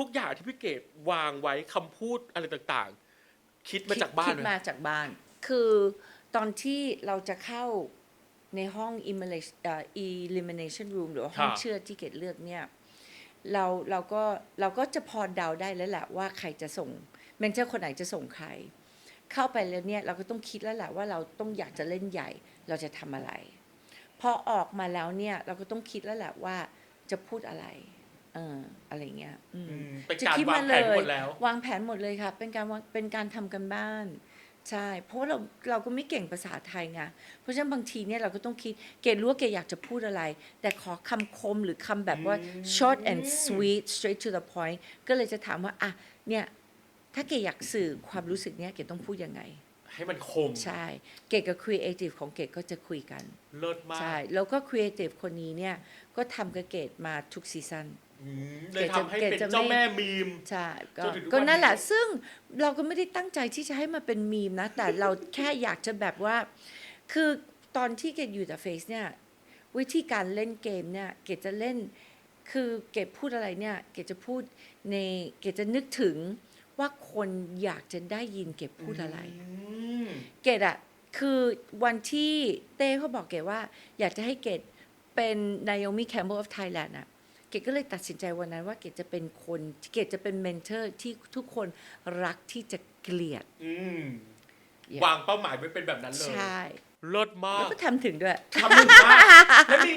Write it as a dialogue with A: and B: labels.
A: ทุกอย่างที่พี่เกดวางไว้คำพูดอะไรต่างๆ คิดมาจากบ้าน
B: คิด
A: เลย
B: มาจากบ้าน คือตอนที่เราจะเข้าในห้อง elimination เอ่อ elimination room หรือว่าห้อง
A: ค่ะ
B: เชื่อดที่เกดเลือกเนี่ยเราเราก็เราก็จะพอเดาได้แล้วแหละว่าใครจะส่งเมนเทอร์คนไหนจะส่งใคร เข้าไปแล้วเนี่ยเราก็ต้องคิดแล้วแหละว่าเราต้องอยากจะเล่นใหญ่เราจะทำอะไร พอออกมาแล้วเนี่ยเราก็ต้องคิดแล้วแหละว่าจะพูดอะไร เอออะไรเงี้ยอืม
A: อืมเป็น
B: จะ
A: การ
B: คิด
A: วามา
B: ง
A: แผ
B: เล
A: นห
B: ย
A: มดแล้ว
B: วางแผนหมดเลยค่ะ เป็นการวางเป็นการทำกันบ้าน ใช่ เพราะว่าเราเราก็ไม่เก่งภาษาไทยไงเพราะฉะนั้นบางทีเนี่ยเราก็ต้องคิดเกดรู้ว่าเกดอยากจะพูดอะไร แต่ขอคำคมหรือคำแบบว่า short and sweet straight to the point ก็เลยจะถามว่าอะเนี่ยถ้าเกดอยากสื่อความรู้สึกเนี่ยเกดต้องพูดยังไง
A: ให้มันคม
B: ใช่ เกดกับ creative ของเกดก็จะคุยกัน
A: เลิศมาก
B: ใช่ แล้วก็ creative คนนี้เนี่ย ก็ทำกับเกดมาทุกซีซัน
A: อืมเลยทำให้
B: เกรด
A: เป็น
B: จะ
A: เจ้า
B: ไม่
A: แม่มีม
B: ใช่ก็
A: จนถึงทุก
B: ก็
A: วัน
B: นั่นแหละ
A: นี้
B: ซึ่งเราก็ไม่ได้ตั้งใจที่จะให้มาเป็นมีมนะ แต่เราแค่อยากจะแบบว่า คือตอนที่เกดอยู่แต่เฟซเนี่ย วิธีการเล่นเกมเนี่ย เกดจะเล่น คือเกดพูดอะไรเนี่ย เกดจะพูดในเกดจะนึกถึงว่าคนอยากจะได้ยินเกดพูดอะไร
A: ม
B: เกดอะคือวันที่เต้เขาบอกเกดว่า อยากจะให้เกดเป็นนายมิแคมเบอร์ออฟไทยแลนด์อะเกดก็เลยตัดสินใจวันนั้นว่าเกดจะเป็นคน เกดจะเป็นเมนเทอร์ที่ทุกคนรักที่จะเกลียด
A: อืม
B: Yeah
A: วางเป้าหมายไว้เป็นแบบนั้นเลย
B: ใช่
A: เลิศมา
B: แล้ว
A: ก
B: ก็ทำถึงด้วย
A: ทำถึงมากและมี